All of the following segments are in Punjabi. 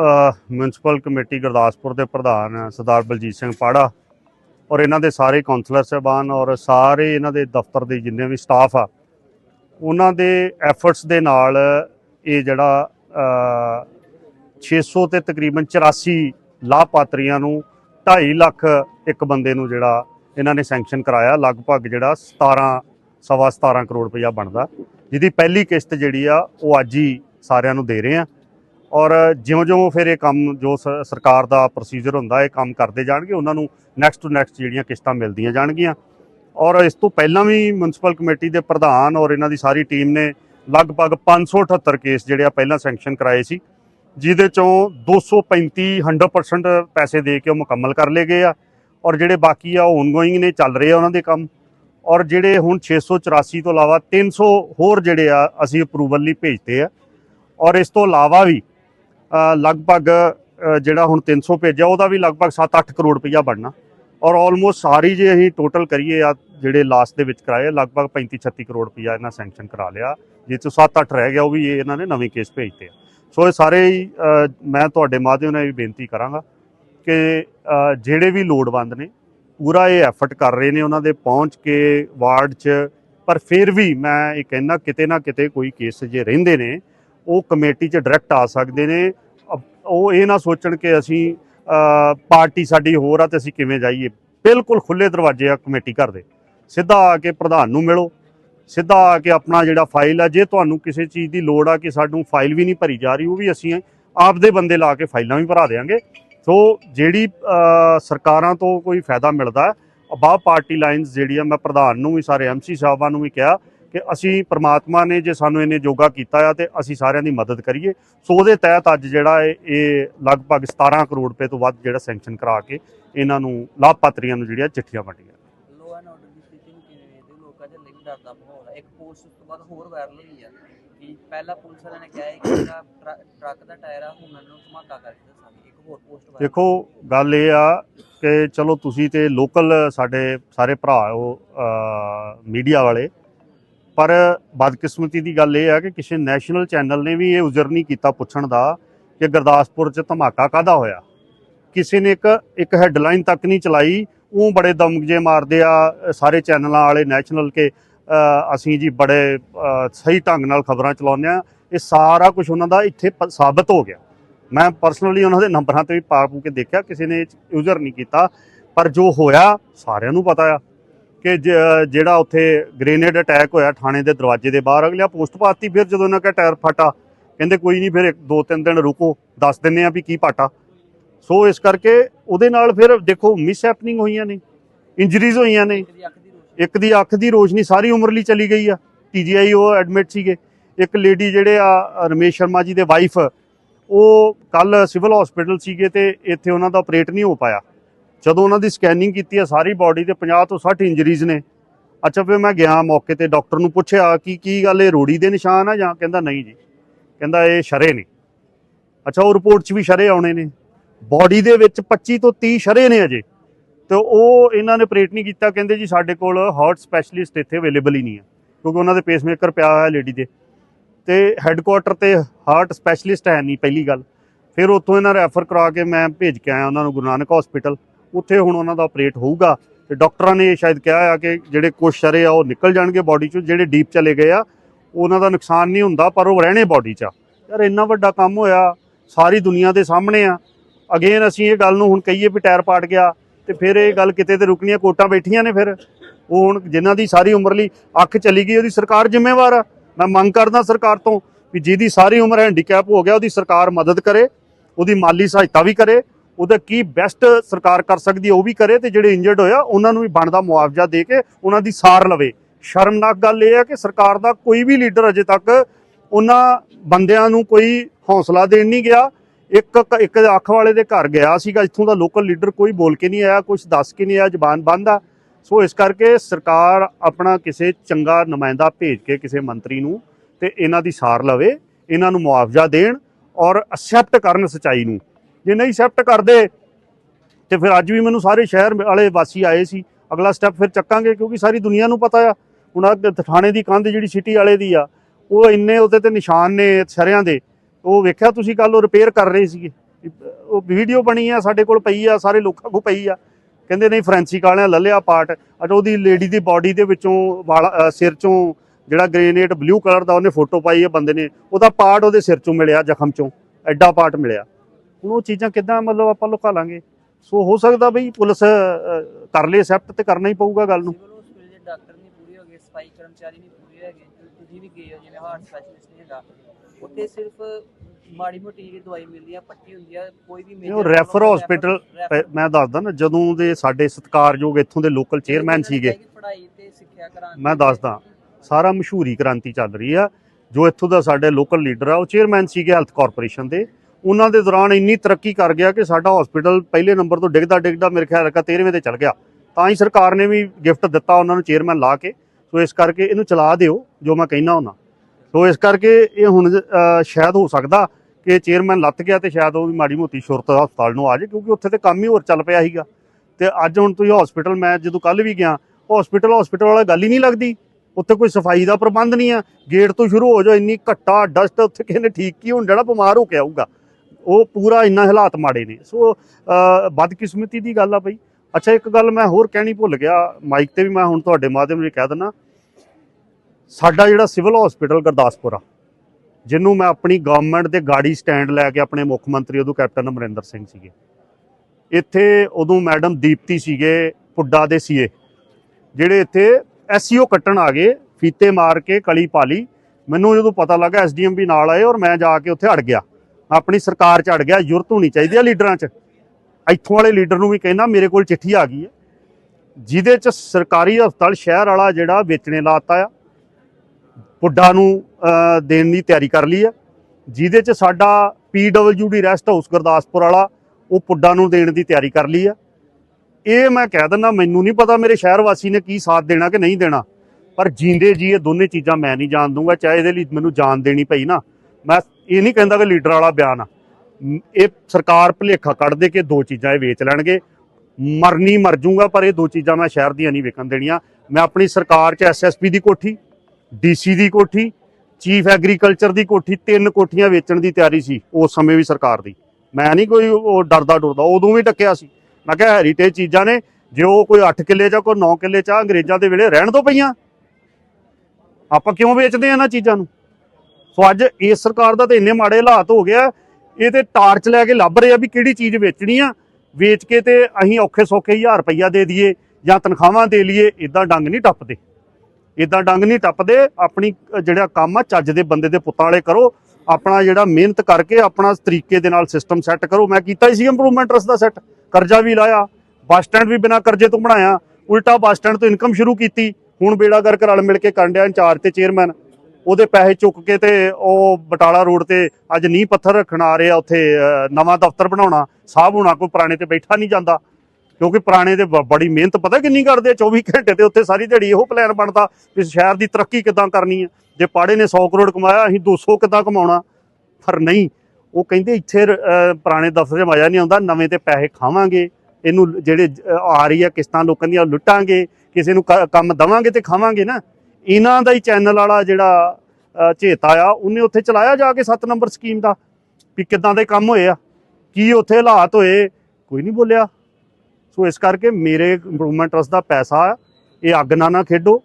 ਮਿਊਨਿਸਪਲ ਕਮੇਟੀ ਗੁਰਦਾਸਪੁਰ ਦੇ ਪ੍ਰਧਾਨ ਸਰਦਾਰ ਬਲਜੀਤ ਸਿੰਘ ਪਾੜਾ ਔਰ ਇਹਨਾਂ ਦੇ ਸਾਰੇ ਕਾਉਂਸਲਰ ਸਾਹਿਬਾਨ ਔਰ ਸਾਰੇ ਇਹਨਾਂ ਦੇ ਦਫ਼ਤਰ ਦੇ ਜਿੰਨੇ ਵੀ ਸਟਾਫ ਆ ਉਹਨਾਂ ਦੇ ਐਫਰਟਸ ਦੇ ਨਾਲ ਇਹ ਜਿਹੜਾ ਅ, 600 ਤੇ ਤਕਰੀਬਨ 84 ਲਾਭਪਾਤਰੀਆਂ ਨੂੰ 2.5 ਲੱਖ ਇੱਕ ਬੰਦੇ ਨੂੰ ਜਿਹੜਾ ਇਹਨਾਂ ਨੇ ਸੈਂਕਸ਼ਨ ਕਰਾਇਆ ਲਗਭਗ ਜਿਹੜਾ 17 ਸਵਾ 17 ਕਰੋੜ ਰੁਪਇਆ ਬਣਦਾ। ਜਿਹਦੀ ਪਹਿਲੀ ਕਿਸ਼ਤ ਜਿਹੜੀ ਆ ਉਹ ਅੱਜ ਹੀ ਸਾਰਿਆਂ ਨੂੰ ਦੇ ਰਹੇ ਆ। ਔਰ ਜਿਉਂ-ਜਿਉਂ ਫਿਰ ਇਹ ਕੰਮ ਜੋ ਸਰਕਾਰ ਦਾ ਪ੍ਰੋਸੀਜਰ ਹੁੰਦਾ, ਇਹ ਕੰਮ ਕਰਦੇ ਜਾਣਗੇ, ਉਹਨਾਂ ਨੂੰ ਨੈਕਸਟ ਟੂ ਨੈਕਸਟ ਜਿਹੜੀਆਂ ਕਿਸ਼ਤਾਂ ਮਿਲਦੀਆਂ ਜਾਣਗੀਆਂ। ਔਰ ਇਸ ਤੋਂ ਪਹਿਲਾਂ ਵੀ ਮਿਊਨਿਸਪਲ ਕਮੇਟੀ ਦੇ ਪ੍ਰਧਾਨ ਔਰ ਇਹਨਾਂ ਦੀ ਸਾਰੀ ਟੀਮ ਨੇ ਲਗਭਗ 578 ਕੇਸ ਜਿਹੜੇ ਆ ਪਹਿਲਾਂ ਸੈਂਕਸ਼ਨ ਕਰਾਏ ਸੀ, ਜਿਹਦੇ ਚੋਂ 235 100% ਪੈਸੇ ਦੇ ਕੇ ਉਹ ਮੁਕੰਮਲ ਕਰ ਲਏ ਗਏ ਆ, ਔਰ ਜਿਹੜੇ ਬਾਕੀ ਆ ਉਹ ਔਨਗੋਇੰਗ ਨੇ, ਚੱਲ ਰਹੇ ਆ ਉਹਨਾਂ ਦੇ ਕੰਮ। ਔਰ ਜਿਹੜੇ ਹੁਣ 684 ਤੋਂ ਇਲਾਵਾ 300 ਹੋਰ ਜਿਹੜੇ ਆ ਅਸੀਂ ਅਪਰੂਵਲ ਲਈ ਭੇਜਤੇ ਆ। ਔਰ ਇਸ ਤੋਂ ਇਲਾਵਾ ਵੀ ਲਗਭਗ ਜਿਹੜਾ ਹੁਣ 300 ਭੇਜਿਆ ਉਹਦਾ ਵੀ ਲਗਭਗ 7-8 ਕਰੋੜ ਰੁਪਈਆ ਬਣਨਾ। ਔਰ ਆਲਮੋਸਟ ਸਾਰੀ ਜੇ ਅਸੀਂ ਟੋਟਲ ਕਰੀਏ ਆ, ਜਿਹੜੇ ਲਾਸਟ ਦੇ ਵਿੱਚ ਕਰਾਏ, ਲਗਭਗ 35-36 ਕਰੋੜ ਰੁਪਈਆ ਇਹਨਾਂ ਸੈਂਕਸ਼ਨ ਕਰਾ ਲਿਆ। ਜਿਸ ਤੋਂ 7-8 ਰਹਿ ਗਿਆ, ਉਹ ਵੀ ਇਹ ਇਹਨਾਂ ਨੇ ਨਵੇਂ ਕੇਸ ਭੇਜਤੇ ਆ। ਸੋ ਇਹ ਸਾਰੇ ਹੀ ਮੈਂ ਤੁਹਾਡੇ ਮਾਧਿਅਮ ਨਾਲ ਵੀ ਬੇਨਤੀ ਕਰਾਂਗਾ ਕਿ ਜਿਹੜੇ ਵੀ ਲੋੜਵੰਦ ਨੇ, ਪੂਰਾ ਇਹ ਐਫਰਟ ਕਰ ਰਹੇ ਨੇ ਉਹਨਾਂ ਦੇ ਪਹੁੰਚ ਕੇ ਵਾਰਡ 'ਚ, ਪਰ ਫਿਰ ਵੀ ਮੈਂ ਇਹ ਕਹਿੰਦਾ ਕਿਤੇ ਨਾ ਕਿਤੇ ਕੋਈ ਕੇਸ ਜੇ ਰਹਿੰਦੇ ਨੇ ਉਹ ਕਮੇਟੀ 'ਚ ਡਾਇਰੈਕਟ ਆ ਸਕਦੇ ਨੇ। ਅ- ਉਹ ਇਹ ਨਾ ਸੋਚਣ ਕਿ ਅਸੀਂ ਪਾਰਟੀ ਸਾਡੀ ਹੋਰ ਆ ਤੇ ਅਸੀਂ ਕਿਵੇਂ ਜਾਈਏ। ਬਿਲਕੁਲ ਖੁੱਲੇ ਦਰਵਾਜ਼ੇ ਆ ਕਮੇਟੀ ਘਰ ਦੇ। ਸਿੱਧਾ ਆ ਕੇ ਪ੍ਰਧਾਨ ਨੂੰ ਮਿਲੋ। ਸਿੱਧਾ ਆ ਕੇ ਆਪਣਾ ਜਿਹੜਾ ਫਾਈਲ ਆ, ਜੇ ਤੁਹਾਨੂੰ ਕਿਸੇ ਚੀਜ਼ ਦੀ ਲੋੜ ਆ ਕਿ ਸਾਨੂੰ ਫਾਈਲ ਵੀ ਨਹੀਂ ਭਰੀ ਜਾ ਰਹੀ, ਉਹ ਵੀ ਅਸੀਂ ਆਪਦੇ ਬੰਦੇ ਲਾ ਕੇ ਫਾਈਲਾਂ ਵੀ ਭਰਾ ਦੇਵਾਂਗੇ ਸੋ ਜਿਹੜੀ ਸਰਕਾਰਾਂ ਤੋਂ ਕੋਈ ਫਾਇਦਾ ਮਿਲਦਾ ਬਾਹ ਪਾਰਟੀ ਲਾਈਨਸ ਜਿਹੜੀ ਆ ਮੈਂ ਪ੍ਰਧਾਨ ਨੂੰ ਵੀ, ਸਾਰੇ ਐਮਸੀ ਸਾਹਿਬਾਂ ਨੂੰ ਵੀ ਕਿਹਾ ਕਿ ਅਸੀਂ ਪ੍ਰਮਾਤਮਾ ਨੇ ਜੇ ਸਾਨੂੰ ਇਹਨੇ ਯੋਗਾ ਕੀਤਾ ਆ ਤੇ ਅਸੀਂ ਸਾਰਿਆਂ ਦੀ ਮਦਦ ਕਰੀਏ। ਸੋ ਉਹਦੇ ਤਹਿਤ ਅੱਜ ਜਿਹੜਾ ਇਹ ਇਹ ਲਗਭਗ 17 ਕਰੋੜ ਰੁਪਏ ਤੋਂ ਵੱਧ ਜਿਹੜਾ ਸੈਂਕਸ਼ਨ ਕਰਾ ਕੇ ਇਹਨਾਂ ਨੂੰ ਲਾਭਪਾਤਰੀਆਂ ਨੂੰ ਜਿਹੜੀਆਂ ਚਿੱਠੀਆਂ ਵੰਡੀਆਂ। ਲੋ ਐਂਡ ਆਰਡਰ ਦੀ ਸਥਿਤੀ ਨੂੰ ਕਿਵੇਂ ਵੇਖਦੇ ਹੋ? ਲੋਕਾਂ 'ਚ ਲਿੰਕ ਡਰ ਦਾ ਮਾਹੌਲ ਹੈ। ਇੱਕ ਪੋਸਟ ਉਸ ਤੋਂ ਬਾਅਦ ਹੋਰ ਵਾਇਰਲ ਹੋਈ ਆ ਕਿ ਪਹਿਲਾਂ ਪੁਲਿਸ ਵਾਲਿਆਂ ਨੇ ਕਿਹਾ ਹੈ ਕਿ ਜਿਹੜਾ ਟਰੱਕ ਟਰੱਕ ਦਾ ਟਾਇਰ ਆ ਹੁਣ ਇਹਨੂੰ ਧਮਾਕਾ ਕਰਕੇ ਦੱਸਾਂਗੇ ਇੱਕ ਹੋਰ ਪੋਸਟ ਦੇਖੋ ਗੱਲ ਇਹ ਆ ਕਿ ਚਲੋ ਤੁਸੀਂ ਤੇ ਲੋਕਲ ਸਾਡੇ ਸਾਰੇ ਭਰਾ ਹੋ ਮੀਡੀਆ ਵਾਲੇ ਪਰ ਬਦਕਿਸਮਤੀ ਦੀ ਗੱਲ ਇਹ ਆ ਕਿ ਕਿਸੇ ਨੈਸ਼ਨਲ ਚੈਨਲ ਨੇ ਵੀ ਇਹ ਉਜ਼ਰ ਨਹੀਂ ਕੀਤਾ ਪੁੱਛਣ ਦਾ ਕਿ ਗੁਰਦਾਸਪੁਰ 'ਚ ਧਮਾਕਾ ਕਾਦਾ ਹੋਇਆ? ਕਿਸੇ ਨੇ ਇੱਕ ਇੱਕ ਹੈਡਲਾਈਨ ਤੱਕ ਨਹੀਂ ਚਲਾਈ ਉਹ ਬੜੇ ਦਮਗਜੇ ਮਾਰਦੇ ਆ ਸਾਰੇ ਚੈਨਲਾਂ ਵਾਲੇ ਨੈਸ਼ਨਲ ਕੇ ਅਸੀਂ ਜੀ ਬੜੇ ਸਹੀ ਢੰਗ ਨਾਲ ਖਬਰਾਂ ਚਲਾਉਂਦੇ ਆ। ਇਹ ਸਾਰਾ ਕੁਝ ਉਹਨਾਂ ਦਾ ਇੱਥੇ ਪ- ਸਾਬਤ ਹੋ ਗਿਆ। ਮੈਂ ਪਰਸਨਲੀ ਉਹਨਾਂ ਦੇ ਨੰਬਰਾਂ ਤੇ ਵੀ ਪਾ ਪੂ ਕੇ ਦੇਖਿਆ, ਕਿਸੇ ਨੇ ਯੂਜ਼ਰ ਨਹੀਂ ਕੀਤਾ। ਪਰ ਜੋ ਹੋਇਆ, ਸਾਰਿਆਂ ਨੂੰ ਪਤਾ ਆ। ਕਿ ਜਿਹੜਾ ਉੱਥੇ ਗ੍ਰੇਨੇਡ ਅਟੈਕ ਹੋਇਆ ਥਾਣੇ ਦੇ ਦਰਵਾਜ਼ੇ ਦੇ ਬਾਹਰ ਅਗਲਿਆ ਪੋਸਟ ਪਾਤੀ, ਫਿਰ ਜਦੋਂ ਇਹਨਾਂ ਦਾ ਟਾਇਰ ਫਟਾ, ਕਹਿੰਦੇ ਕੋਈ ਨਹੀਂ ਫਿਰ ਇੱਕ, ਦੋ, ਤਿੰਨ ਦਿਨ ਰੁਕੋ, ਦੱਸ ਦਿੰਨੇ ਆ ਵੀ ਕੀ ਪਾਟਾ ਸੋ ਇਸ ਕਰਕੇ ਉਹਦੇ ਨਾਲ ਫਿਰ ਦੇਖੋ ਮਿਸ ਹੈਪਨਿੰਗ ਹੋਈਆਂ ਨੇ ਇੰਜਰੀਜ਼ ਹੋਈਆਂ ਨੇ। ਇੱਕ ਦੀ ਅੱਖ ਦੀ ਰੋਸ਼ਨੀ ਇੱਕ ਦੀ ਅੱਖ ਦੀ ਰੋਸ਼ਨੀ ਸਾਰੀ ਉਮਰ ਲਈ ਚਲੀ ਗਈ ਆ। ਟੀਜੀਆਈ ਉਹ ਐਡਮਿਟ ਸੀਗੇ। ਇੱਕ ਲੇਡੀ ਜਿਹੜੇ ਆ, ਰਮੇਸ਼ ਸ਼ਰਮਾ ਜੀ ਦੇ ਵਾਈਫ ਉਹ ਕੱਲ ਸਿਵਲ ਹਸਪੀਟਲ ਸੀਗੇ ਤੇ ਇੱਥੇ ਉਹਨਾਂ ਦਾ ਆਪਰੇਟ ਨਹੀਂ ਹੋ ਪਾਇਆ। ਜਦੋਂ ਉਹਨਾਂ ਦੀ ਸਕੈਨਿੰਗ ਕੀਤੀ ਆ ਸਾਰੀ ਬਾਡੀ ਤੇ 50 ਤੋਂ 60 ਇੰਜਰੀਜ਼ ਨੇ। ਅੱਛਾ, ਫਿਰ ਮੈਂ ਗਿਆ ਮੌਕੇ ਤੇ ਡਾਕਟਰ ਨੂੰ ਪੁੱਛਿਆ, ਕਿ ਕੀ ਗੱਲ, ਇਹ ਰੋੜੀ ਦੇ ਨਿਸ਼ਾਨ ਆ ਜਾਂ? ਕਹਿੰਦਾ, ਨਹੀਂ ਜੀ। ਕਹਿੰਦਾ, ਇਹ ਸ਼ਰੇ ਨੇ। ਅੱਛਾ, ਉਹ ਰਿਪੋਰਟ 'ਚ ਵੀ ਸ਼ਰੇ ਆਉਣੇ ਨੇ। ਬਾਡੀ ਦੇ ਵਿੱਚ 25 ਤੋਂ 30 ਸ਼ਰੇ ਨੇ ਅਜੇ। ਤੇ ਉਹ ਇਹਨਾਂ ਨੇ ਆਪਰੇਟ ਨਹੀਂ ਕੀਤਾ। ਕਹਿੰਦੇ ਜੀ, ਸਾਡੇ ਕੋਲ ਹਾਰਟ ਸਪੈਸ਼ਲਿਸਟ ਇੱਥੇ ਅਵੇਲੇਬਲ ਹੀ ਨਹੀਂ ਹੈ, ਕਿਉਂਕਿ ਉਹਨਾਂ ਦੇ ਪੇਸਮੇਕਰ ਪਿਆ ਹੋਇਆ ਲੇਡੀ ਦੇ। ਤੇ ਹੈੱਡਕੁਆਟਰ ਤੇ ਹਾਰਟ ਸਪੈਸ਼ਲਿਸਟ ਹੈ ਨਹੀਂ, ਪਹਿਲੀ ਗੱਲ। ਫਿਰ ਉੱਥੋਂ ਇਹਨਾਂ ਰੈਫਰ ਕਰਾ ਕੇ ਮੈਂ ਭੇਜ ਕੇ ਆਇਆ ਉਹਨਾਂ ਨੂੰ, ਗੁਰੂ ਨਾਨਕ ਹਸਪੀਟਲ ਉੱਥੇ ਹੁਣ ਉਹਨਾਂ ਦਾ ਆਪਰੇਟ ਹੋਊਗਾ। ਤੇ ਡਾਕਟਰਾਂ ਨੇ ਸ਼ਾਇਦ ਕਿਹਾ ਆ ਕਿ ਜਿਹੜੇ ਕੁਛ ਸ਼ਰੇ ਆ ਉਹ ਨਿਕਲ ਜਾਣਗੇ ਬਾਡੀ ਚੋਂ, ਜਿਹੜੇ ਡੀਪ ਚਲੇ ਗਏ ਆ, ਉਹਨਾਂ ਦਾ ਨੁਕਸਾਨ ਨਹੀਂ ਹੁੰਦਾ, ਪਰ ਉਹ ਰਹਿਣੇ ਬਾਡੀ 'ਚ ਆ। ਯਾਰ ਇੰਨਾ ਵੱਡਾ ਕੰਮ ਹੋਇਆ, ਸਾਰੀ ਦੁਨੀਆ ਦੇ ਸਾਹਮਣੇ ਆ। ਅਗੇਨ ਅਸੀਂ ਇਹ ਗੱਲ ਨੂੰ ਹੁਣ ਕਹੀਏ ਵੀ ਟਾਇਰ ਪਾਟ ਗਿਆ, ਤੇ ਫਿਰ ਇਹ ਗੱਲ ਕਿਤੇ ਤੇ ਰੁਕਣੀਆਂ ਕੋਟਾਂ ਬੈਠੀਆਂ ਨੇ ਫਿਰ। ਉਹ ਹੁਣ ਜਿਨ੍ਹਾਂ ਦੀ ਸਾਰੀ ਉਮਰ ਲਈ ਅੱਖ ਚਲੀ ਗਈ, ਉਹਦੀ ਸਰਕਾਰ ਜ਼ਿੰਮੇਵਾਰ ਆ। ਮੈਂ ਮੰਗ ਕਰਦਾ ਸਰਕਾਰ ਤੋਂ ਵੀ ਜਿਹਦੀ ਸਾਰੀ ਉਮਰ ਹੈਂਡੀਕੈਪ ਹੋ ਗਿਆ, ਉਹਦੀ ਸਰਕਾਰ ਮਦਦ ਕਰੇ, ਉਹਦੀ ਮਾਲੀ ਸਹਾਇਤਾ ਵੀ ਕਰੇ। ਉਹਦਾ ਕੀ ਬੈਸਟ ਸਰਕਾਰ ਕਰ ਸਕਦੀ ਹੈ ਉਹ ਵੀ ਕਰੇ ਤੇ ਜਿਹੜੇ ਇੰਜਰਡ ਹੋਇਆ ਉਹਨਾਂ ਨੂੰ ਵੀ ਬਣਦਾ ਮੁਆਵਜ਼ਾ ਦੇ ਕੇ ਉਹਨਾਂ ਦੀ ਸਾਰ ਲਵੇ। ਸ਼ਰਮਨਾਕ ਗੱਲ ਇਹ ਹੈ ਕਿ ਸਰਕਾਰ ਦਾ ਕੋਈ ਵੀ ਲੀਡਰ ਅਜੇ ਤੱਕ ਉਹਨਾਂ ਬੰਦਿਆਂ ਨੂੰ ਕੋਈ ਹੌਸਲਾ ਦੇਣ ਨਹੀਂ ਗਿਆ। ਇੱਕ ਇੱਕ ਅੱਖ ਵਾਲੇ ਦੇ ਘਰ ਗਿਆ ਸੀਗਾ, ਇੱਥੋਂ ਦਾ ਲੋਕਲ ਲੀਡਰ ਕੋਈ ਬੋਲ ਕੇ ਨਹੀਂ ਆਇਆ ਕੁਝ ਦੱਸ ਕੇ ਨਹੀਂ ਆਇਆ, ਜ਼ਬਾਨ ਬੰਦ ਆ। ਸੋ ਇਸ ਕਰਕੇ ਸਰਕਾਰ ਆਪਣਾ ਕਿਸੇ ਚੰਗਾ ਨੁਮਾਇੰਦਾ ਭੇਜ ਕੇ ਕਿਸੇ ਮੰਤਰੀ ਨੂੰ ਤੇ ਇਹਨਾਂ ਦੀ ਸਾਰ ਲਵੇ, ਇਹਨਾਂ ਨੂੰ ਮੁਆਵਜ਼ਾ ਦੇਣ ਔਰ ਅਸੈਪਟ ਕਰਨ ਸਚਾਈ ਨੂੰ। ਜੇ ਨਹੀਂ ਅਸੈਪਟ ਕਰਦੇ, ਤੇ ਫਿਰ ਅੱਜ ਵੀ ਮੈਨੂੰ ਸਾਰੇ ਸ਼ਹਿਰ ਵਾਲੇ ਵਾਸੀ ਆਏ ਸੀ। ਅਗਲਾ ਸਟੈਪ ਫਿਰ ਚੱਕਾਂਗੇ, ਕਿਉਂਕਿ ਸਾਰੀ ਦੁਨੀਆ ਨੂੰ ਪਤਾ ਆ। ਹੁਣ ਆਹ ਥਾਣੇ ਦੀ ਕੰਧ ਜਿਹੜੀ ਸਿਟੀ ਵਾਲੇ ਦੀ ਆ, ਉਹ ਇੰਨੇ ਉਹਦੇ ਤੇ ਨਿਸ਼ਾਨ ਨੇ ਸ਼ਰਿਆਂ ਦੇ। ਉਹ ਵੇਖਿਆ ਤੁਸੀਂ ਕੱਲ ਉਹ ਰਿਪੇਅਰ ਕਰ ਰਹੇ ਸੀਗੇ? ਉਹ ਵੀਡੀਓ ਬਣੀ ਆ, ਸਾਡੇ ਕੋਲ ਪਈ ਆ, ਸਾਰੇ ਲੋਕਾਂ ਕੋਲ ਪਈ ਆ। ਕਹਿੰਦੇ ਨਹੀਂ ਫੋਰੈਂਸਿਕ ਵਾਲਿਆਂ ਲੈ ਲਿਆ ਪਾਰਟ ਅਟ ਉਹਦੀ ਲੇਡੀ ਦੀ ਬਾਡੀ ਦੇ ਵਿੱਚੋਂ ਵਾਲਾ ਸਿਰ ਚੋਂ ਜਿਹੜਾ ਗ੍ਰੇਨੇਡ ਬਲੂ ਕਲਰ ਦਾ ਉਹਨੇ ਫੋਟੋ ਪਾਈ ਹੈ ਬੰਦੇ ਨੇ। ਉਹਦਾ ਪਾਰਟ ਉਹਦੇ ਸਿਰ ਚੋਂ ਮਿਲਿਆ, ਜ਼ਖਮ ਚੋਂ। ਐਡਾ ਪਾਰਟ ਮਿਲਿਆ। ਹੁਣ ਉਹ ਚੀਜ਼ਾਂ ਕਿੱਦਾਂ ਮਤਲਬ ਆਪਾਂ ਲੁਕਾ ਲਾਂਗੇ? ਸੋ ਹੋ ਸਕਦਾ ਬਈ ਪੁਲਿਸ ਕਰ ਲੇ ਐਕਸੈਪਟ ਤੇ ਕਰਨਾ ਹੀ ਪਊਗਾ ਗੱਲ ਨੂੰ। ਸਿਵਲ ਹਸਪੀਟਲ ਦੇ ਡਾਕਟਰ ਨਹੀਂ ਪੂਰੇ ਹੋ ਗਏ ਸਫ਼ਾਈ ਕਰਮਚਾਰੀ ਨਹੀਂ ਪੂਰੇ ਹੈਗੇ ਤੁਸੀਂ ਵੀ ਗਏ ਹੋ ਜਿਵੇਂ ਹਾਰਟ ਸਪੈਸ਼ਲਿਸਟ ਨਹੀਂ ਹੈਗਾ ਉੱਥੇ ਸਿਰਫ ਮਾੜੀ ਮੋਟੀ ਜਿਹੀ ਦਵਾਈ ਮਿਲਦੀ ਆ ਪੱਟੀ ਹੁੰਦੀ ਆ ਕੋਈ ਵੀ ਉਹ ਰੈਫਰ ਹਸਪੀਟਲ ਮੈਂ ਦੱਸਦਾ ਨਾ ਜਦੋਂ ਦੇ ਸਾਡੇ ਸਤਿਕਾਰਯੋਗ ਇੱਥੋਂ ਦੇ ਲੋਕਲ ਚੇਅਰਮੈਨ ਸੀਗੇ ਪੜ੍ਹਾਈ ਤੇ ਸਿੱਖਿਆ ਕਰਾਂ ਮੈਂ ਦੱਸਦਾ ਸਾਰਾ ਮਸ਼ਹੂਰੀ ਕ੍ਰਾਂਤੀ ਚੱਲ ਰਹੀ ਆ ਜੋ ਇੱਥੋਂ ਦਾ ਸਾਡੇ ਲੋਕਲ ਲੀਡਰ ਆ ਉਹ ਚੇਅਰਮੈਨ ਸੀਗੇ ਹੈਲਥ ਕਾਰਪੋਰੇਸ਼ਨ ਦੇ ਉਹਨਾਂ ਦੇ ਦੌਰਾਨ ਇੰਨੀ ਤਰੱਕੀ ਕਰ ਗਿਆ ਕਿ ਸਾਡਾ ਹਸਪੀਟਲ ਪਹਿਲੇ ਨੰਬਰ ਤੋਂ ਡਿੱਗਦਾ ਡਿੱਗਦਾ ਮੇਰੇ ਖਿਆਲ ਰੱਖਾ 13ਵੇਂ ਤੇ ਚੱਲ ਗਿਆ। ਤਾਂ ਹੀ ਸਰਕਾਰ ਨੇ ਵੀ ਗਿਫਟ ਦਿੱਤਾ ਉਹਨਾਂ ਨੂੰ ਚੇਅਰਮੈਨ ਲਾ ਕੇ। ਸੋ ਇਸ ਕਰਕੇ ਇਹਨੂੰ ਚਲਾ ਦਿਓ, ਜੋ ਮੈਂ ਕਹਿਣਾ ਹੁੰਦਾ। ਸੋ ਇਸ ਕਰਕੇ ਇਹ ਹੁਣ ਸ਼ਾਇਦ ਹੋ ਸਕਦਾ ਕਿ ਚੇਅਰਮੈਨ ਲੱਤ ਗਿਆ ਤੇ ਸ਼ਾਇਦ ਉਹ ਵੀ ਮਾੜੀ ਮੋਟੀ ਸ਼ੁਰਤ ਹਸਪਤਾਲ ਨੂੰ ਆ ਜਾਏ, ਕਿਉਂਕਿ ਉੱਥੇ ਤੇ ਕੰਮ ਹੀ ਹੋਰ ਚੱਲ ਪਿਆ ਸੀਗਾ। ਤੇ ਅੱਜ ਹੁਣ ਤੁਸੀਂ ਹਸਪੀਟਲ ਮੈਂ ਜਦੋਂ ਕੱਲ ਵੀ ਗਿਆ ਹਸਪੀਟਲ ਹਸਪੀਟਲ ਵਾਲਾ ਗੱਲ ਹੀ ਨਹੀਂ ਲੱਗਦੀ। ਉੱਥੇ ਕੋਈ ਸਫ਼ਾਈ ਦਾ ਪ੍ਰਬੰਧ ਨਹੀਂ ਆ ਗੇਟ ਤੋਂ ਸ਼ੁਰੂ ਹੋ ਜਾਓ, ਇੰਨੀ ਘੱਟਾ ਡਸਟ ਉੱਥੇ ਕਿਸੇ ਨੇ ਠੀਕ ਕੀ ਹੁਣ ਜਿਹੜਾ ਬਿਮਾਰ ਹੋ ਕੇ ਆਊਗਾ। ਉਹ ਪੂਰਾ ਇੰਨਾ ਹਾਲਾਤ ਮਾੜੇ ਨੇ। ਸੋ ਬਦਕਿਸਮਤੀ ਦੀ ਗੱਲ ਆ ਬਈ। ਅੱਛਾ, ਇੱਕ ਗੱਲ ਮੈਂ ਹੋਰ ਕਹਿਣੀ ਭੁੱਲ ਗਿਆ। ਮਾਈਕ ਤੇ ਵੀ ਮੈਂ ਹੁਣ ਤੁਹਾਡੇ ਮਾਧਿਅਮ ਨਾਲ ਕਹਿ ਦਿੰਦਾ। ਸਾਡਾ ਜਿਹੜਾ ਸਿਵਲ ਹਸਪੀਟਲ ਗੁਰਦਾਸਪੁਰ ਆ, ਜਿਹਨੂੰ ਮੈਂ ਆਪਣੀ ਗਵਰਨਮੈਂਟ ਦੇ ਗਾੜੀ ਸਟੈਂਡ ਲੈ ਕੇ ਆਪਣੇ ਮੁੱਖ ਮੰਤਰੀ ਉਦੋਂ ਕੈਪਟਨ ਅਮਰਿੰਦਰ ਸਿੰਘ ਸੀਗੇ। ਇੱਥੇ ਉਦੋਂ ਮੈਡਮ ਦੀਪਤੀ ਸੀਗੇ, ਪੁੱਡਾ ਦੇ ਸੀਏ ਜਿਹੜੇ ਇੱਥੇ ਐਸਈਓ ਕੱਟਣ ਆ ਗਏ, ਫੀਤੇ ਮਾਰ ਕੇ ਕਲੀ ਪਾਲੀ। ਮੈਨੂੰ ਜਦੋਂ ਪਤਾ ਲੱਗਾ ਐਸਡੀਐਮ ਵੀ ਨਾਲ ਆਏ ਔਰ ਮੈਂ ਜਾ ਕੇ ਉੱਥੇ ਅੜ ਗਿਆ। ਆਪਣੀ ਸਰਕਾਰ 'ਚ ਅੜ ਗਿਆ ਜ਼ਰੂਰਤ ਹੋਣੀ ਚਾਹੀਦੀ ਆ ਲੀਡਰਾਂ 'ਚ। ਇੱਥੋਂ ਵਾਲੇ ਲੀਡਰ ਨੂੰ ਵੀ ਕਹਿੰਦਾ, ਮੇਰੇ ਕੋਲ ਚਿੱਠੀ ਆ ਗਈ ਹੈ। ਜਿਹਦੇ 'ਚ ਸਰਕਾਰੀ ਹਸਪਤਾਲ, ਸ਼ਹਿਰ ਵਾਲਾ ਜਿਹੜਾ ਵੇਚਣੇ ਲਾਤਾ ਆ, ਪੁੱਡਾ ਨੂੰ ਦੇਣ ਦੀ ਤਿਆਰੀ ਕਰ ਲਈ ਆ। ਜਿਹਦੇ 'ਚ ਸਾਡਾ ਪੀਡਬਲਯੂਡੀ ਰੈਸਟ ਹਾਊਸ, ਗੁਰਦਾਸਪੁਰ ਵਾਲਾ, ਉਹ ਪੁੱਡਾ ਨੂੰ ਦੇਣ ਦੀ ਤਿਆਰੀ ਕਰ ਲਈ ਆ। ਇਹ ਮੈਂ ਕਹਿ ਦਿੰਦਾ, ਮੈਨੂੰ ਨਹੀਂ ਪਤਾ ਮੇਰੇ ਸ਼ਹਿਰ ਵਾਸੀ ਨੇ ਕੀ ਸਾਥ ਦੇਣਾ ਕਿ ਨਹੀਂ ਦੇਣਾ। ਪਰ ਜਿੰਦੇ ਜੀ, ਇਹ ਦੋਨੇ ਚੀਜ਼ਾਂ ਮੈਂ ਨਹੀਂ ਜਾਣ ਦੂੰਗਾ ਚਾਹੇ ਇਹਦੇ ਲਈ ਮੈਨੂੰ ਜਾਨ ਦੇਣੀ ਪਈ ਨਾ। ਮੈਂ ਇਹ ਨਹੀਂ ਕਹਿੰਦਾ ਕਿ ਲੀਡਰ ਵਾਲਾ ਬਿਆਨ ਆ। ਇਹ ਸਰਕਾਰ ਭੁਲੇਖਾ ਕੱਢ ਦੇ ਕੇ ਦੋ ਚੀਜ਼ਾਂ ਇਹ ਵੇਚ ਲੈਣਗੇ। ਮਰਨੀ ਮਰ ਜੂੰਗਾ, ਪਰ ਇਹ ਦੋ ਚੀਜ਼ਾਂ ਮੈਂ ਸ਼ਹਿਰ ਦੀਆਂ ਨਹੀਂ ਵੇਖਣ ਦੇਣੀਆਂ। ਮੈਂ ਆਪਣੀ ਸਰਕਾਰ 'ਚ ਐਸਐਸਪੀ ਦੀ ਕੋਠੀ ਡੀਸੀ ਦੀ ਕੋਠੀ, ਚੀਫ ਐਗਰੀਕਲਚਰ ਦੀ ਕੋਠੀ, ਤਿੰਨ ਕੋਠੀਆਂ ਵੇਚਣ ਦੀ ਤਿਆਰੀ ਸੀ ਉਸ ਸਮੇਂ ਵੀ ਸਰਕਾਰ ਦੀ। ਮੈਂ ਨਹੀਂ ਕੋਈ ਉਹ ਡਰਦਾ ਡਰਦਾ, ਉਦੋਂ ਵੀ ਟੱਕਿਆ ਸੀ। ਮੈਂ ਕਿਹਾ ਹੈਰੀਟੇਜ ਚੀਜ਼ਾਂ ਨੇ, ਜੇ ਉਹ ਕੋਈ 8 ਕਿੱਲੇ ਜਾਂ ਕੋਈ 9 ਕਿੱਲੇ ਚਾਹ ਅੰਗਰੇਜ਼ਾਂ ਦੇ ਵੇਲੇ ਰਹਿਣ ਤੋਂ ਪਈਆਂ। ਆਪਾਂ ਕਿਉਂ ਵੇਚਦੇ ਆ ਇਹਨਾਂ ਚੀਜ਼ਾਂ ਨੂੰ? ਸੋ ਅੱਜ ਇਸ ਸਰਕਾਰ ਦਾ ਤਾਂ ਇੰਨੇ ਮਾੜੇ ਹਾਲਾਤ ਹੋ ਗਿਆ ਇਹ ਤੇ ਟਾਰਚ ਲੈ ਕੇ ਲੱਭ ਰਹੇ ਆ ਵੀ ਕਿਹੜੀ ਚੀਜ਼ ਵੇਚਣੀ ਆ। ਵੇਚ ਕੇ ਤੇ ਅਸੀਂ ਔਖੇ ਸੌਖੇ 1000 ਰੁਪਈਆ ਦੇ ਦਈਏ ਜਾਂ ਤਨਖਾਹਾਂ ਦੇ ਲਈਏ ਇਦਾਂ ਡੰਗ ਨਹੀਂ ਟੱਪਦੇ। ਇਦਾਂ ਡੰਗ ਨਹੀਂ ਟੱਪਦੇ, ਆਪਣੀ ਜਿਹੜਾ ਕੰਮ ਆ, ਚੱਜ ਦੇ ਬੰਦੇ ਦੇ ਪੁੱਤਾਂ ਵਾਲੇ ਕਰੋ, ਆਪਣਾ ਜਿਹੜਾ ਮਿਹਨਤ ਕਰਕੇ ਆਪਣਾ ਤਰੀਕੇ ਦੇ ਨਾਲ ਸਿਸਟਮ ਸੈੱਟ ਕਰੋ। ਮੈਂ ਕੀਤਾ ਹੀ ਸੀ ਇੰਪਰੂਵਮੈਂਟ ਟਰਸਟ ਦਾ ਸੈੱਟ ਕਰਜ਼ਾ ਵੀ ਲਾਇਆ, ਬੱਸ ਸਟੈਂਡ ਵੀ ਬਿਨਾਂ ਕਰਜ਼ੇ ਤੋਂ ਬਣਾਇਆ, ਉਲਟਾ ਬੱਸ ਸਟੈਂਡ ਤੋਂ ਇਨਕਮ ਸ਼ੁਰੂ ਕੀਤੀ, ਹੁਣ ਬੇੜਾ ਗਰਕ ਰਲ ਮਿਲ ਕੇ ਕਰਨ ਡਿਆ ਇੰਚਾਰਜ ਤੇ ਚੇਅਰਮੈਨ ਉਹਦੇ ਪੈਸੇ ਚੁੱਕ ਕੇ ਤੇ ਉਹ ਬਟਾਲਾ ਰੋਡ ਤੇ ਅੱਜ ਨੀਂਹ ਪੱਥਰ ਰੱਖਣ ਆ ਰਹੇ ਆ ਉੱਥੇ ਅ, ਨਵਾਂ ਦਫ਼ਤਰ ਬਣਾਉਣਾ। ਸਾਹਿਬ ਹੋਣਾ ਕੋਈ ਪੁਰਾਣੇ ਤੇ ਬੈਠਾ ਨਹੀਂ ਜਾਂਦਾ। ਕਿਉਂਕਿ ਪੁਰਾਣੇ ਤੇ ਬ- ਬੜੀ ਮਿਹਨਤ ਪਤਾ ਕਿੰਨੀ ਕਰਦੇ ਆ? 24 ਘੰਟੇ ਤੇ ਉੱਥੇ ਸਾਰੀ ਦਿਹਾੜੀ ਇਹੋ ਪਲਾਨ ਬਣਦਾ ਵੀ ਸ਼ਹਿਰ ਦੀ ਤਰੱਕੀ ਕਿੱਦਾਂ ਕਰਨੀ ਹੈ ਜੇ ਪਾੜੇ ਨੇ 100 ਕਰੋੜ ਕਮਾਇਆ ਅਸੀਂ 200 ਕਿੱਦਾਂ ਕਮਾਉਣਾ? ਪਰ ਨਹੀਂ ਉਹ ਕਹਿੰਦੇ ਇੱਥੇ ਪੁਰਾਣੇ ਦਫ਼ਤਰ 'ਚ ਮਜ਼ਾ ਨਹੀਂ ਆਉਂਦਾ ਨਵੇਂ ਤੇ ਪੈਸੇ ਖਾਵਾਂਗੇ। ਇਹਨੂੰ ਜਿਹੜੇ ਆ ਰਹੀ ਆ ਕਿਸ਼ਤਾਂ ਲੋਕਾਂ ਦੀਆਂ ਲੁੱਟਾਂਗੇ। ਕਿਸੇ ਨੂੰ ਕ- ਕੰਮ ਦਵਾਂਗੇ ਤੇ ਖਾਵਾਂਗੇ ਨਾ। ਇਹਨਾਂ ਦਾ ਹੀ ਚੈਨਲ ਵਾਲਾ ਜਿਹੜਾ ਅ, ਝੇਤਾ ਆ ਉਹਨੇ ਉੱਥੇ ਚਲਾਇਆ ਜਾ ਕੇ 7 ਨੰਬਰ ਸਕੀਮ ਦਾ ਵੀ ਕਿੱਦਾਂ ਦੇ ਕੰਮ ਹੋਏ ਆ ਕੀ ਉੱਥੇ ਹਾਲਾਤ ਹੋਏ ਕੋਈ ਨਹੀਂ ਬੋਲਿਆ। ਸੋ ਇਸ ਕਰਕੇ ਮੇਰੇ ਇੰਪਰੂਵਮੈਂਟ ਟਰਸਟ ਦਾ ਪੈਸਾ ਆ, ਇਹ ਅੱਗ ਨਾ ਨਾ ਖੇਡੋ।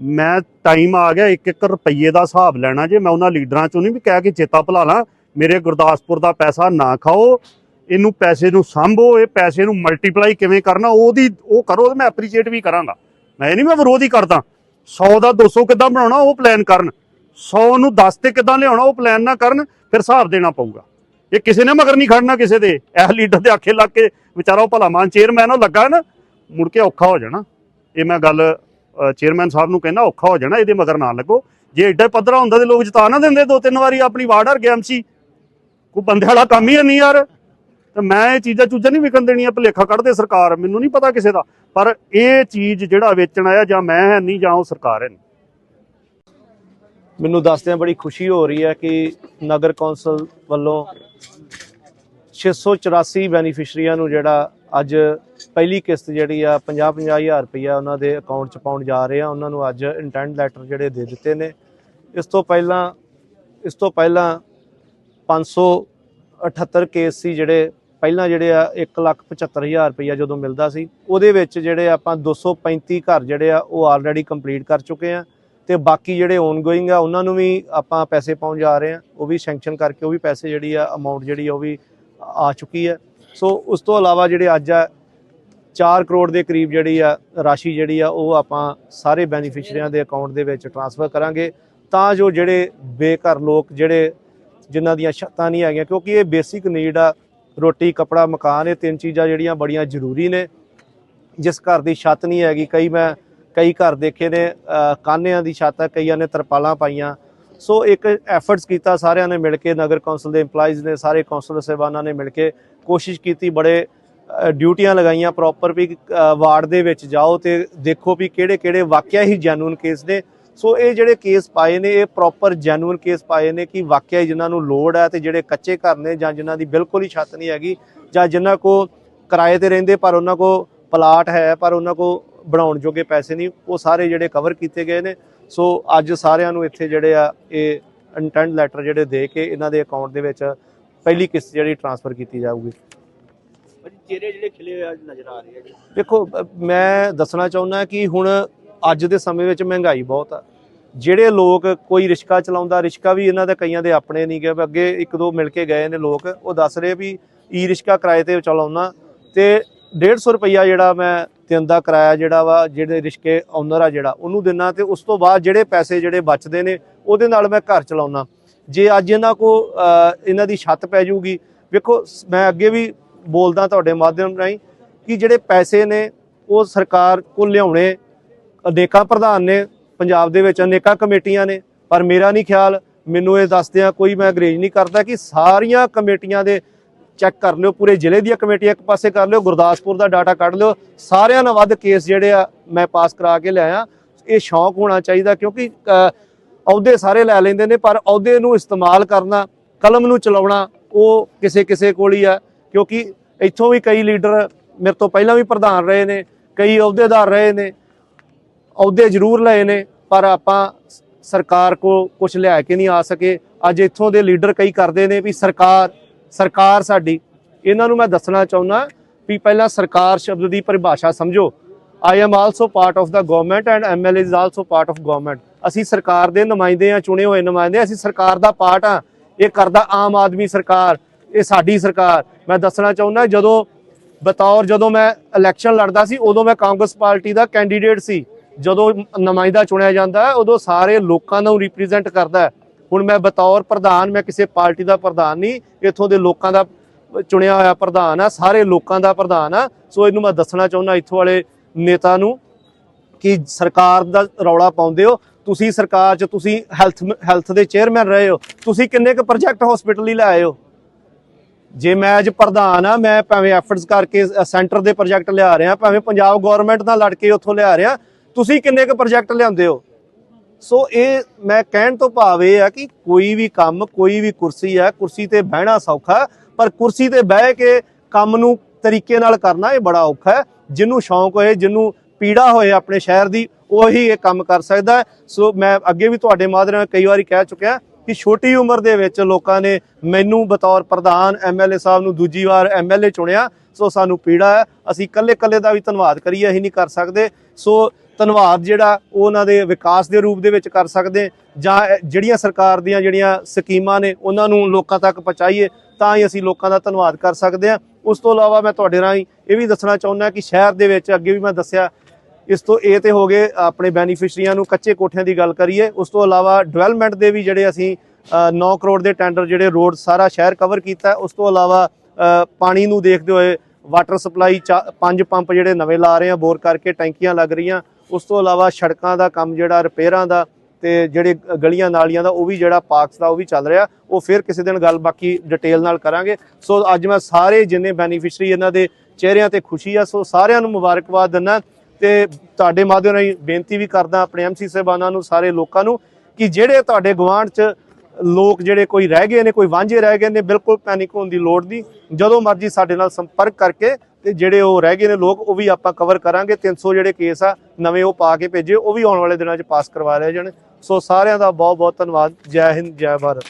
ਮੈਂ ਟਾਈਮ ਆ ਗਿਆ 1-1 ਰੁਪਈਏ ਦਾ ਹਿਸਾਬ ਲੈਣਾ ਜੇ ਮੈਂ ਉਹਨਾਂ ਲੀਡਰਾਂ ਚੋਂ ਨਹੀਂ ਵੀ ਕਹਿ ਕੇ ਚੇਤਾ ਭੁਲਾ ਲਾਂ ਮੇਰੇ ਗੁਰਦਾਸਪੁਰ ਦਾ ਪੈਸਾ ਨਾ ਖਾਓ ਇਹਨੂੰ ਪੈਸੇ ਨੂੰ ਸੰਭੋ ਇਹ ਪੈਸੇ ਨੂੰ ਮਲਟੀਪਲਾਈ ਕਿਵੇਂ ਕਰਨਾ ਉਹਦੀ ਉਹ ਕਰੋ ਤੇ ਮੈਂ ਐਪਰੀਸ਼ੀਏਟ ਵੀ ਕਰਾਂਗਾ। ਮੈਂ ਇਹ ਨਹੀਂ ਮੈਂ ਵਿਰੋਧ ਹੀ ਕਰਦਾ। 100 ਦਾ 200 ਕਿੱਦਾਂ ਬਣਾਉਣਾ, ਉਹ ਪਲਾਨ ਕਰਨ। 100 ਨੂੰ 10 ਤੇ ਕਿੱਦਾਂ ਲਿਆਉਣਾ, ਉਹ ਪਲਾਨ ਨਾ ਕਰਨ, ਫਿਰ ਹਿਸਾਬ ਦੇਣਾ ਪਊਗਾ। ਇਹ ਕਿਸੇ ਨੇ ਮਗਰ ਨਹੀਂ ਖੜਨਾ ਕਿਸੇ ਦੇ। ਇਹ ਲੀਡਰ ਦੇ ਆਖੇ ਲੱਗ ਕੇ ਵਿਚਾਰਾ ਉਹ ਭਲਾ ਮਾਨ ਚੇਅਰਮੈਨ ਉਹ ਲੱਗਾ ਨਾ, ਮੁੜ ਕੇ ਔਖਾ ਹੋ ਜਾਣਾ। ਇਹ ਮੈਂ ਗੱਲ ਚੇਅਰਮੈਨ ਸਾਹਿਬ ਨੂੰ ਕਹਿੰਦਾ, ਔਖਾ ਹੋ ਜਾਣਾ, ਇਹਦੇ ਮਗਰ ਨਾ ਲੱਗੋ। ਜੇ ਐਡਾ ਪੱਧਰਾ ਹੁੰਦਾ ਤੇ ਲੋਕ ਜਿਤਾ ਨਾ ਦਿੰਦੇ, ਦੋ ਤਿੰਨ ਵਾਰੀ ਆਪਣੀ ਵਾਰਡ ਹਰ ਗਿਆ ਸੀ। ਕੋਈ ਬੰਦੇ ਵਾਲਾ ਕੰਮ ਹੀ ਨਹੀਂ ਯਾਰ। ਤੇ ਮੈਂ ਇਹ ਚੀਜ਼ਾਂ ਚੂਜ਼ਾਂ ਨਹੀਂ ਵਿਕਣ ਦੇਣੀਆਂ, ਭੁਲੇਖਾ ਕੱਢਦੇ ਸਰਕਾਰ, ਮੈਨੂੰ ਨਹੀਂ ਪਤਾ ਕਿਸੇ ਦਾ। ਪਰ ਇਹ ਚੀਜ਼ ਜਿਹੜਾ ਵੇਚਣ ਆਇਆ ਜਾਂ ਮੈਂ ਹੈ ਨਹੀਂ ਜਾਂ ਉਹ ਸਰਕਾਰ ਹੈ ਨਹੀਂ। ਮੈਨੂੰ ਦੱਸਦਿਆਂ ਬੜੀ ਖੁਸ਼ੀ ਹੋ ਰਹੀ ਹੈ ਕਿ ਨਗਰ ਕੌਂਸਲ ਵੱਲੋਂ 684 ਬੈਨੀਫਿਸ਼ਰੀਆਂ ਨੂੰ ਜਿਹੜਾ ਅੱਜ ਪਹਿਲੀ ਕਿਸ਼ਤ ਜਿਹੜੀ ਆ 50 ਹਜ਼ਾਰ ਰੁਪਈਆ ਉਹਨਾਂ ਦੇ ਅਕਾਊਂਟ 'ਚ ਪਾਉਣ ਜਾ ਰਹੇ ਆ। ਉਹਨਾਂ ਨੂੰ ਅੱਜ ਇੰਟੈਂਡ ਲੈਟਰ ਜਿਹੜੇ ਦੇ ਦਿੱਤੇ ਨੇ। ਇਸ ਤੋਂ ਪਹਿਲਾਂ, ਇਸ ਤੋਂ ਪਹਿਲਾਂ 500 78 ਕੇਸ ਸੀ ਜਿਹੜੇ ਪਹਿਲਾਂ ਜਿਹੜੇ ਆ 175000 ਰੁਪਈਆ ਜਦੋਂ ਮਿਲਦਾ ਸੀ, ਉਹਦੇ ਵਿੱਚ ਜਿਹੜੇ ਆਪਾਂ 235 ਘਰ ਜਿਹੜੇ ਆ, ਉਹ ਆਲਰੇਡੀ ਕੰਪਲੀਟ ਕਰ ਚੁੱਕੇ ਆ ਤੇ ਬਾਕੀ ਜਿਹੜੇ ਓਨਗੋਇੰਗ ਆ, ਉਹਨਾਂ ਨੂੰ ਵੀ ਆਪਾਂ ਪੈਸੇ ਪਾਉਣ ਜਾ ਰਹੇ ਆ, ਉਹ ਵੀ ਸੈਂਕਸ਼ਨ ਕਰਕੇ ਉਹ ਵੀ ਪੈਸੇ ਜਿਹੜੀ ਆ ਅਮਾਉਂਟ ਜਿਹੜੀ ਆ, ਉਹ ਵੀ ਆ ਚੁੱਕੀ ਹੈ ਸੋ ਉਸ ਤੋਂ ਇਲਾਵਾ ਜਿਹੜੇ ਅੱਜ ਆ 4 ਕਰੋੜ ਦੇ ਕਰੀਬ ਜਿਹੜੀ ਆ, ਰਾਸ਼ੀ ਜਿਹੜੀ ਆ, ਉਹ ਆਪਾਂ ਸਾਰੇ ਬੈਨੀਫੀਸ਼ੀਅਰੀਆਂ ਦੇ ਅਕਾਊਂਟ ਦੇ ਵਿੱਚ ਟ੍ਰਾਂਸਫਰ ਕਰਾਂਗੇ। ਤਾਂ ਜੋ ਜਿਹੜੇ ਬੇਘਰ ਲੋਕ, ਜਿਹੜੇ ਜਿਨ੍ਹਾਂ ਦੀਆਂ ਛੱਤਾਂ ਨਹੀਂ ਹੈਗੀਆਂ, ਕਿਉਂਕਿ ਇਹ ਬੇਸਿਕ ਨੀਡ ਆ ਰੋਟੀ ਕਪੜਾ ਮਕਾਨ ਇਹ ਤਿੰਨ ਚੀਜ਼ਾਂ ਜਿਹੜੀਆਂ ਬੜੀਆਂ ਜ਼ਰੂਰੀ ਨੇ। ਜਿਸ ਘਰ ਦੀ ਛੱਤ ਨਹੀਂ ਹੈਗੀ ਕਈ ਮੈਂ ਕਈ ਘਰ ਦੇਖੇ ਨੇ ਅ, ਕਾਨਿਆਂ ਦੀ ਛੱਤ ਹੈ ਕਈਆਂ ਨੇ ਤਰਪਾਲਾਂ ਪਾਈਆਂ। ਸੋ ਇੱਕ ਐਫਰਟਸ ਕੀਤਾ ਸਾਰਿਆਂ ਨੇ ਮਿਲ ਕੇ ਨਗਰ ਕੌਂਸਲ ਦੇ EMPLOYEES ਨੇ ਸਾਰੇ ਕੌਂਸਲਰ ਸਾਹਿਬਾਨਾਂ ਨੇ ਮਿਲ ਕੇ ਕੋਸ਼ਿਸ਼ ਕੀਤੀ ਬੜੇ ਡਿਊਟੀਆਂ ਲਗਾਈਆਂ ਪ੍ਰੋਪਰ ਵੀ ਵਾਰਡ ਦੇ ਵਿੱਚ ਜਾਓ ਤੇ ਦੇਖੋ ਵੀ ਕਿਹੜੇ ਕਿਹੜੇ ਵਾਕਿਆ ਹੀ ਜੈਨੂਨ ਕੇਸ ਨੇ। ਸੋ ਇਹ ਜਿਹੜੇ ਕੇਸ ਪਾਏ ਨੇ ਇਹ ਪ੍ਰੋਪਰ ਜੈਨੂਇਨ ਕੇਸ ਪਾਏ ਨੇ ਕਿ ਵਾਕਿਆ ਜਿਨ੍ਹਾਂ ਨੂੰ ਲੋੜ ਹੈ ਤੇ ਜਿਹੜੇ ਕੱਚੇ ਘਰ ਨੇ ਜਾਂ ਜਿਨ੍ਹਾਂ ਦੀ ਬਿਲਕੁਲ ਹੀ ਛੱਤ ਨਹੀਂ ਹੈਗੀ ਜਾਂ ਜਿਨ੍ਹਾਂ ਕੋ ਕਿਰਾਏ ਤੇ ਰਹਿੰਦੇ ਪਰ ਉਹਨਾਂ ਕੋ ਪਲਾਟ ਹੈ ਪਰ ਉਹਨਾਂ ਕੋ ਬਣਾਉਣ ਜੋਗੇ ਪੈਸੇ ਨਹੀਂ ਉਹ ਸਾਰੇ ਜਿਹੜੇ ਕਵਰ ਕੀਤੇ ਗਏ ਨੇ। ਸੋ ਅੱਜ ਸਾਰਿਆਂ ਨੂੰ ਇੱਥੇ ਜਿਹੜੇ ਆ ਇਹ ਇੰਟੈਂਟ ਲੈਟਰ ਜਿਹੜੇ ਦੇ ਕੇ ਇਹਨਾਂ ਦੇ ਅਕਾਊਂਟ ਦੇ ਵਿੱਚ ਪਹਿਲੀ ਕਿਸ਼ਤ ਜਿਹੜੀ ਟ੍ਰਾਂਸਫਰ ਕੀਤੀ ਜਾਊਗੀ। ਚਿਹਰੇ ਜਿਹੜੇ ਖਿਲੇ ਹੋਏ ਨਜ਼ਰ ਆ ਰਹੇ ਆ ਜੀ। ਦੇਖੋ ਮੈਂ ਦੱਸਣਾ ਚਾਹੁੰਦਾ ਕਿ ਹੁਣ ਅੱਜ ਦੇ ਸਮੇਂ ਵਿੱਚ ਮਹਿੰਗਾਈ ਬਹੁਤ ਆ। ਜਿਹੜੇ ਲੋਕ ਕੋਈ ਰਿਸ਼ਕਾ ਚਲਾਉਂਦਾ, ਰਿਸ਼ਕਾ ਵੀ ਇਹਨਾਂ ਦੇ ਕਈਆਂ ਦੇ ਆਪਣੇ ਨਹੀਂ ਗਏ ਅੱਗੇ ਇੱਕ ਦੋ ਮਿਲ ਕੇ ਗਏ ਨੇ ਲੋਕ, ਉਹ ਦੱਸ ਰਹੇ ਵੀ ਈ ਰਿਸ਼ਕਾ ਕਿਰਾਏ ਤੇ ਚਲਾਉਣਾ। ਤੇ 150 ਰੁਪਈਆ ਜਿਹੜਾ ਮੈਂ ਦਿਨ ਦਾ ਕਿਰਾਇਆ ਜਿਹੜਾ ਵਾ, ਜਿਹੜੇ ਰਿਸ਼ਕੇ ਓਨਰ ਆ ਜਿਹੜਾ, ਉਹਨੂੰ ਦਿਨਾ ਤੇ ਉਸ ਤੋਂ ਬਾਅਦ ਜਿਹੜੇ ਪੈਸੇ ਜਿਹੜੇ ਬਚਦੇ ਨੇ, ਉਹਦੇ ਨਾਲ ਮੈਂ ਘਰ ਚਲਾਉਣਾ। ਜੇ ਅੱਜ ਇਹਨਾਂ ਕੋ ਇਹਨਾਂ ਦੀ ਛੱਤ ਪੈ ਜਾਊਗੀ ਵੇਖੋ ਮੈਂ ਅੱਗੇ ਵੀ ਬੋਲਦਾ ਤੁਹਾਡੇ ਮਾਧਿਅਮ ਰਾਹੀਂ ਕਿ ਜਿਹੜੇ ਪੈਸੇ ਨੇ, ਉਹ ਸਰਕਾਰ ਕੋਲ ਲਿਆਉਣੇ ਅਨੇਕਾਂ ਪ੍ਰਧਾਨ ਨੇ ਪੰਜਾਬ ਦੇ ਵਿੱਚ ਅਨੇਕਾਂ ਕਮੇਟੀਆਂ ਨੇ, ਪਰ ਮੇਰਾ ਨਹੀਂ ਖਿਆਲ, ਮੈਨੂੰ ਇਹ ਦੱਸਦਿਆਂ ਕੋਈ ਮੈਂ ਅੰਗਰੇਜ਼ ਨਹੀਂ ਕਰਦਾ ਕਿ ਸਾਰੀਆਂ ਕਮੇਟੀਆਂ ਦੇ ਚੈੱਕ ਕਰ ਲਿਓ, ਪੂਰੇ ਜ਼ਿਲ੍ਹੇ ਦੀਆਂ ਕਮੇਟੀਆਂ ਇੱਕ ਪਾਸੇ ਕਰ ਲਿਓ, ਗੁਰਦਾਸਪੁਰ ਦਾ ਡਾਟਾ ਕੱਢ ਲਿਓ, ਸਾਰਿਆਂ ਨਾਲ ਵੱਧ ਕੇਸ ਜਿਹੜੇ ਆ ਮੈਂ ਪਾਸ ਕਰਾ ਕੇ ਲਿਆਇਆ ਇਹ ਸ਼ੌਂਕ ਹੋਣਾ ਚਾਹੀਦਾ ਕਿਉਂਕਿ ਅਹੁਦੇ ਸਾਰੇ ਲੈ ਲੈਂਦੇ ਨੇ, ਪਰ ਅਹੁਦੇ ਨੂੰ ਇਸਤੇਮਾਲ ਕਰਨਾ, ਕਲਮ ਨੂੰ ਚਲਾਉਣਾ, ਉਹ ਕਿਸੇ ਕਿਸੇ ਕੋਲ ਹੀ ਆ, ਕਿਉਂਕਿ ਇੱਥੋਂ ਵੀ ਕਈ ਲੀਡਰ ਮੇਰੇ ਤੋਂ ਪਹਿਲਾਂ ਵੀ ਪ੍ਰਧਾਨ ਰਹੇ ਨੇ, ਕਈ ਅਹੁਦੇਦਾਰ ਰਹੇ ਨੇ ਅਹੁਦੇ ਜ਼ਰੂਰ ਲਏ ਨੇ, ਪਰ ਆਪਾਂ ਸਰਕਾਰ ਕੋ ਕੁਝ ਲਿਆ ਕੇ ਨਹੀਂ ਆ ਸਕੇ। ਅੱਜ ਇੱਥੋਂ ਦੇ ਲੀਡਰ ਕਈ ਕਰਦੇ ਨੇ ਵੀ ਸਰਕਾਰ ਸਰਕਾਰ ਸਾਡੀ। ਇਹਨਾਂ ਨੂੰ ਮੈਂ ਦੱਸਣਾ ਚਾਹੁੰਦਾ ਵੀ ਪਹਿਲਾਂ ਸਰਕਾਰ ਸ਼ਬਦ ਦੀ ਪਰਿਭਾਸ਼ਾ ਸਮਝੋ। I am also part of the government and MLA is also part of government ਅਸੀਂ ਸਰਕਾਰ ਦੇ ਨੁਮਾਇੰਦੇ ਆ ਚੁਣੇ ਹੋਏ ਨੁਮਾਇੰਦੇ ਅਸੀਂ ਸਰਕਾਰ ਦਾ ਪਾਰਟ ਆ ਇਹ ਕਰਦਾ ਆਮ ਆਦਮੀ ਸਰਕਾਰ, ਇਹ ਸਾਡੀ ਸਰਕਾਰ। ਮੈਂ ਦੱਸਣਾ ਚਾਹੁੰਦਾ ਜਦੋਂ ਬਤੌਰ ਜਦੋਂ ਮੈਂ ਇਲੈਕਸ਼ਨ ਲੜਦਾ ਸੀ, ਉਦੋਂ ਮੈਂ ਕਾਂਗਰਸ ਪਾਰਟੀ ਦਾ ਕੈਂਡੀਡੇਟ ਸੀ। ਜਦੋਂ ਨੁਮਾਇੰਦਾ ਚੁਣਿਆ ਜਾਂਦਾ ਉਦੋਂ ਸਾਰੇ ਲੋਕਾਂ ਨੂੰ ਰਿਪਰੈਜ਼ੈਂਟ ਕਰਦਾ ਹੁਣ ਮੈਂ ਬਤੌਰ ਪ੍ਰਧਾਨ, ਮੈਂ ਕਿਸੇ ਪਾਰਟੀ ਦਾ ਪ੍ਰਧਾਨ ਨਹੀਂ, ਇੱਥੋਂ ਦੇ ਲੋਕਾਂ ਦਾ ਚੁਣਿਆ ਹੋਇਆ ਪ੍ਰਧਾਨ ਆ, ਸਾਰੇ ਲੋਕਾਂ ਦਾ ਪ੍ਰਧਾਨ ਆ। ਸੋ ਇਹਨੂੰ ਮੈਂ ਦੱਸਣਾ ਚਾਹੁੰਦਾ ਇੱਥੋਂ ਵਾਲੇ ਨੇਤਾ ਨੂੰ ਕਿ ਸਰਕਾਰ ਦਾ ਰੌਲਾ ਪਾਉਂਦੇ ਹੋ। ਤੁਸੀਂ ਸਰਕਾਰ 'ਚ, ਤੁਸੀਂ ਹੈਲਥ ਹੈਲਥ ਦੇ ਚੇਅਰਮੈਨ ਰਹੇ ਹੋ। ਤੁਸੀਂ ਕਿੰਨੇ ਕੁ ਪ੍ਰੋਜੈਕਟ ਹਸਪੀਟਲ ਲਈ ਲਾਏ ਹੋ? ਜੇ ਮੈਂ ਅੱਜ ਪ੍ਰਧਾਨ ਆ, ਮੈਂ ਭਾਵੇਂ ਐਫਰਟਸ ਕਰਕੇ ਸੈਂਟਰ ਦੇ ਪ੍ਰੋਜੈਕਟ ਲਿਆ ਰਿਹਾ, ਭਾਵੇਂ ਪੰਜਾਬ ਗਵਰਨਮੈਂਟ ਨਾਲ ਲੜ ਕੇ ਉੱਥੋਂ ਲਿਆ ਰਿਹਾ ਤੁਸੀਂ ਕਿੰਨੇ ਕੁ ਪ੍ਰੋਜੈਕਟ ਲਿਆਉਂਦੇ ਹੋ? ਸੋ ਇਹ ਮੈਂ ਕਹਿਣ ਤੋਂ ਭਾਵ ਇਹ ਆ ਕਿ ਕੋਈ ਵੀ ਕੰਮ, ਕੋਈ ਵੀ ਕੁਰਸੀ ਹੈ ਕੁਰਸੀ ਤੇ ਬਹਿਣਾ ਸੌਖਾ, ਪਰ ਕੁਰਸੀ ਤੇ ਬਹਿ ਕੇ ਕੰਮ ਨੂੰ ਤਰੀਕੇ ਨਾਲ ਕਰਨਾ ਇਹ ਬੜਾ ਔਖਾ ਹੈ। ਜਿਹਨੂੰ ਸ਼ੌਂਕ ਹੋਏ, ਜਿਹਨੂੰ ਪੀੜਾ ਹੋਏ ਆਪਣੇ ਸ਼ਹਿਰ ਦੀ, ਉਹੀ ਇਹ ਕੰਮ ਕਰ ਸਕਦਾ ਸੋ ਮੈਂ ਅੱਗੇ ਵੀ ਤੁਹਾਡੇ ਮਾਧਿਅਮ ਕਈ ਵਾਰੀ ਕਹਿ ਚੁੱਕਿਆ ਕਿ ਛੋਟੀ ਉਮਰ ਦੇ ਵਿੱਚ ਲੋਕਾਂ ਨੇ ਮੈਨੂੰ ਬਤੌਰ ਪ੍ਰਧਾਨ ਐਮਐਲਏ ਸਾਹਿਬ ਨੂੰ ਦੂਜੀ ਵਾਰ ਐਮਐਲਏ ਚੁਣਿਆ। ਸੋ ਸਾਨੂੰ ਪੀੜਾ ਹੈ। ਅਸੀਂ ਕੱਲੇ ਕੱਲੇ ਦਾ ਵੀ ਧੰਨਵਾਦ ਕਰੀਏ, ਅਸੀਂ ਨਹੀਂ ਕਰ ਸਕਦੇ। ਸੋ ਧੰਨਵਾਦ ਜਿਹੜਾ ਉਹ ਉਹਨਾਂ ਦੇ ਵਿਕਾਸ ਦੇ ਰੂਪ ਦੇ ਵਿੱਚ ਕਰ ਸਕਦੇ ਜਾਂ ਜਿਹੜੀਆਂ ਸਰਕਾਰ ਦੀਆਂ ਜਿਹੜੀਆਂ ਸਕੀਮਾਂ ਨੇ ਉਹਨਾਂ ਨੂੰ ਲੋਕਾਂ ਤੱਕ ਪਹੁੰਚਾਈਏ ਤਾਂ ਹੀ ਅਸੀਂ ਲੋਕਾਂ ਦਾ ਧੰਨਵਾਦ ਕਰ ਸਕਦੇ ਹਾਂ। ਉਸ ਤੋਂ ਇਲਾਵਾ ਮੈਂ ਤੁਹਾਡੇ ਰਾਹੀਂ ਇਹ ਵੀ ਦੱਸਣਾ ਚਾਹੁੰਦਾ ਕਿ ਸ਼ਹਿਰ ਦੇ ਵਿੱਚ ਅੱਗੇ ਵੀ ਮੈਂ ਦੱਸਿਆ ਇਸ ਤੋਂ ਇਹ ਤੇ ਹੋ ਗਏ ਆਪਣੇ ਬੈਨੀਫੀਸ਼ਰੀਆਂ ਨੂੰ ਕੱਚੇ ਕੋਠਿਆਂ ਦੀ ਗੱਲ ਕਰੀਏ। ਉਸ ਤੋਂ ਇਲਾਵਾ ਡਿਵੈਲਪਮੈਂਟ ਦੇ ਵੀ ਜਿਹੜੇ ਅਸੀਂ ਅ, 9 ਕਰੋੜ ਦੇ ਟੈਂਡਰ ਜਿਹੜੇ ਰੋਡ ਸਾਰਾ ਸ਼ਹਿਰ ਕਵਰ ਕੀਤਾ। ਉਸ ਤੋਂ ਇਲਾਵਾ ਪਾਣੀ ਨੂੰ ਦੇਖਦੇ ਹੋਏ ਵਾਟਰ ਸਪਲਾਈ ਪੰਜ ਪੰਪ ਜਿਹੜੇ ਨਵੇਂ ਲਾ ਰਹੇ ਆ ਬੋਰ ਕਰਕੇ ਟੈਂਕੀਆਂ ਲੱਗ ਰਹੀਆਂ। ਉਸ ਤੋਂ ਇਲਾਵਾ ਸੜਕਾਂ ਦਾ ਕੰਮ ਜਿਹੜਾ, ਰਿਪੇਅਰਾਂ ਦਾ ਤੇ ਜਿਹੜੇ ਗਲੀਆਂ ਨਾਲੀਆਂ ਦਾ, ਉਹ ਵੀ ਜਿਹੜਾ ਪਾਰਕਸ ਦਾ, ਉਹ ਵੀ ਚੱਲ ਰਿਹਾ। ਉਹ ਫਿਰ ਕਿਸੇ ਦਿਨ ਗੱਲ ਬਾਕੀ ਡਿਟੇਲ ਨਾਲ ਕਰਾਂਗੇ। ਸੋ ਅੱਜ ਮੈਂ ਸਾਰੇ ਜਿੰਨੇ ਬੈਨੀਫੀਸ਼ਰੀ ਇਹਨਾਂ ਦੇ ਚਿਹਰਿਆਂ ਤੇ ਖੁਸ਼ੀ ਆ, ਸੋ ਸਾਰਿਆਂ ਨੂੰ ਮੁਬਾਰਕਬਾਦ ਦਿੰਦਾ। ਤੇ ਤੁਹਾਡੇ ਮਾਧਿਅਮ ਰਾਹੀਂ ਬੇਨਤੀ ਵੀ ਕਰਦਾ ਆਪਣੇ ਐਮਸੀ ਸਾਹਿਬਾਨਾਂ ਨੂੰ, ਸਾਰੇ ਲੋਕਾਂ ਨੂੰ, ਕਿ ਜਿਹੜੇ ਤੁਹਾਡੇ ਗੁਆਂਢ 'ਚ ਲੋਕ ਜਿਹੜੇ ਕੋਈ ਰਹਿ ਗਏ ਨੇ, ਕੋਈ ਵਾਂਝੇ ਰਹਿ ਗਏ ਨੇ, ਬਿਲਕੁਲ ਪੈਨਿਕ ਹੋਣ ਦੀ ਲੋੜ ਨਹੀਂ। ਜਦੋਂ ਮਰਜ਼ੀ ਸਾਡੇ ਨਾਲ ਸੰਪਰਕ ਕਰਕੇ ਤੇ ਜਿਹੜੇ ਉਹ ਰਹਿ ਗਏ ਨੇ ਲੋਕ, ਉਹ ਵੀ ਆਪਾਂ ਕਵਰ ਕਰਾਂਗੇ। 300 ਜਿਹੜੇ ਕੇਸ ਆ, ਨਵੇਂ ਉਹ ਪਾ ਕੇ ਭੇਜੇ, ਉਹ ਵੀ ਆਉਣ ਵਾਲੇ ਦਿਨਾਂ 'ਚ ਪਾਸ ਕਰਵਾ ਲਏ ਜਾਣ। ਸੋ ਸਾਰਿਆਂ ਦਾ ਬਹੁਤ ਬਹੁਤ ਧੰਨਵਾਦ। ਜੈ ਹਿੰਦ, ਜੈ ਭਾਰਤ।